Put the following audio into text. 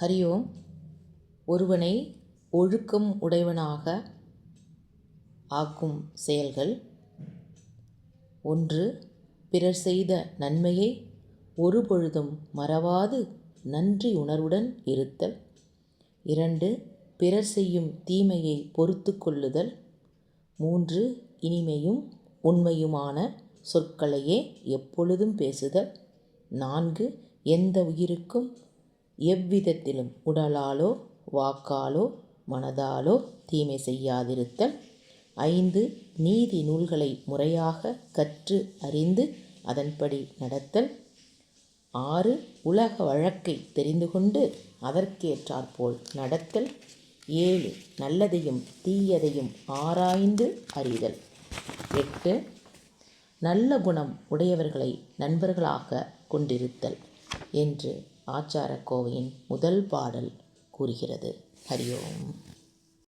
ஹரி ஓம் ஒருவனை ஒழுக்கம் உடையவனாக ஆக்கும் செயல்கள். ஒன்று பிறர் செய்த நன்மையை ஒருபொழுதும் மறவாது நன்றி உணர்வுடன் இருத்தல். இரண்டு பிறர் செய்யும் தீமையை பொறுத்து கொள்ளுதல். மூன்று இனிமையும் உண்மையுமான சொற்களையே எப்பொழுதும் பேசுதல். நான்கு எந்த உயிருக்கும் எவ்விதத்திலும் உடலாலோ வாக்காலோ மனதாலோ தீமை செய்யாதிருத்தல். ஐந்து நீதி நூல்களை முறையாக கற்று அறிந்து அதன்படி நடத்தல். ஆறு உலக வழக்கை தெரிந்து கொண்டு அதற்கேற்றாற்போல் நடத்தல். ஏழு நல்லதையும் தீயதையும் ஆராய்ந்து அறிதல். எட்டு நல்ல குணம் உடையவர்களை நண்பர்களாக கொண்டிருத்தல் என்று ஆச்சார கோவையின் முதல் பாடல் கூறுகிறது. ஹரி ஓம்.